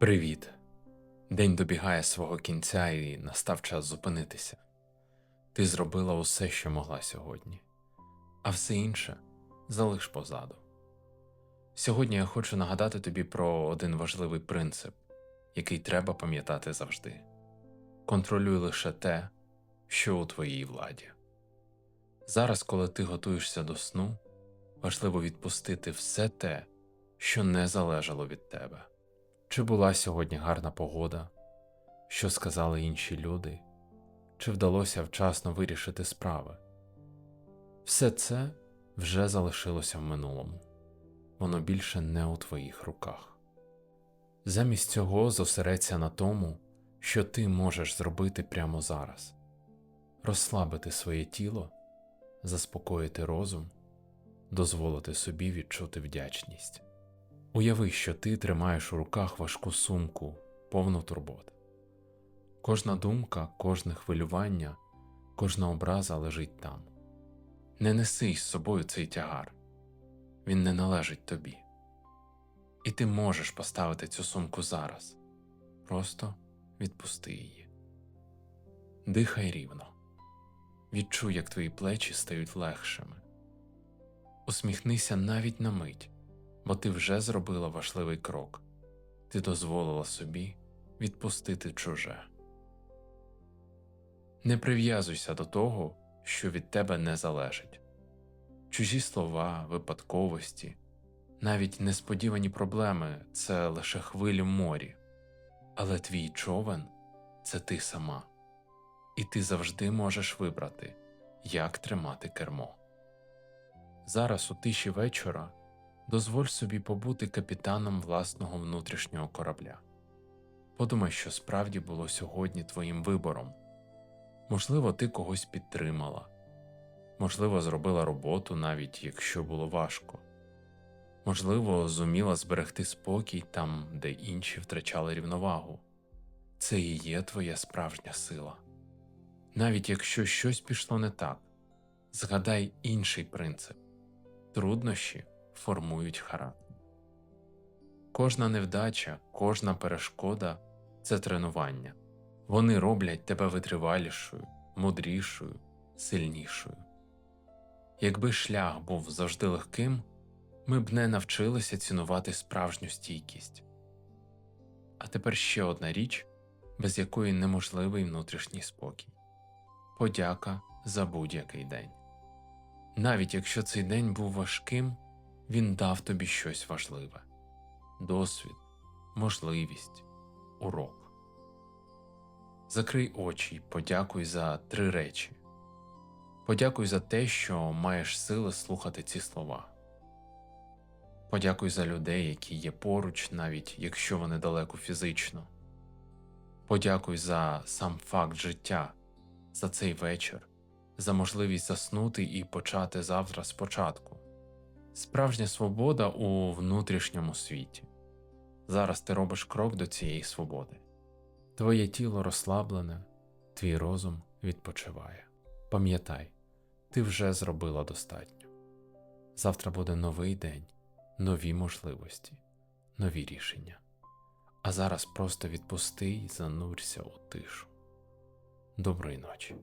Привіт! День добігає свого кінця і настав час зупинитися. Ти зробила усе, що могла сьогодні, а все інше залиш позаду. Сьогодні я хочу нагадати тобі про один важливий принцип, який треба пам'ятати завжди: контролюй лише те, що у твоїй владі. Зараз, коли ти готуєшся до сну, важливо відпустити все те, що не залежало від тебе. Чи була сьогодні гарна погода? Що сказали інші люди? Чи вдалося вчасно вирішити справи? Все це вже залишилося в минулому, воно більше не у твоїх руках. Замість цього зосередься на тому, що ти можеш зробити прямо зараз, розслабити своє тіло, заспокоїти розум, дозволити собі відчути вдячність. Уяви, що ти тримаєш у руках важку сумку, повну турбот. Кожна думка, кожне хвилювання, кожна образа лежить там. Не неси з собою цей тягар, він не належить тобі. І ти можеш поставити цю сумку зараз. Просто відпусти її. Дихай рівно. Відчуй, як твої плечі стають легшими. Усміхнися навіть на мить бо ти вже зробила важливий крок, ти дозволила собі відпустити чуже. Не прив'язуйся до того, що від тебе не залежить. Чужі слова, випадковості, навіть несподівані проблеми це лише хвилі в морі, але твій човен це ти сама, і ти завжди можеш вибрати, як тримати кермо. Зараз у тиші вечора дозволь собі побути капітаном власного внутрішнього корабля. Подумай, що справді було сьогодні твоїм вибором. Можливо, ти когось підтримала, можливо, зробила роботу, навіть якщо було важко, можливо, зуміла зберегти спокій там, де інші втрачали рівновагу. Це і є твоя справжня сила. Навіть якщо щось пішло не так, згадай інший принцип труднощі формують характер. Кожна невдача, кожна перешкода це тренування. Вони роблять тебе витривалішою, мудрішою, сильнішою. Якби шлях був завжди легким, ми б не навчилися цінувати справжню стійкість. А тепер ще одна річ, без якої неможливий внутрішній спокій подяка за будь-який день. Навіть якщо цей день був важким, він дав тобі щось важливе досвід, можливість, урок. Закрий очі й подякуй за три речі. Подякуй за те, що маєш сили слухати ці слова. Подякуй за людей, які є поруч, навіть якщо вони далеко фізично. Подякуй за сам факт життя, за цей вечір, за можливість заснути і почати завтра спочатку. Справжня свобода у внутрішньому світі. Зараз ти робиш крок до цієї свободи. Твоє тіло розслаблене, твій розум відпочиває. Пам'ятай, ти вже зробила достатньо. Завтра буде новий день, нові можливості, нові рішення. А зараз просто відпусти і занурся у тишу. Доброї ночі.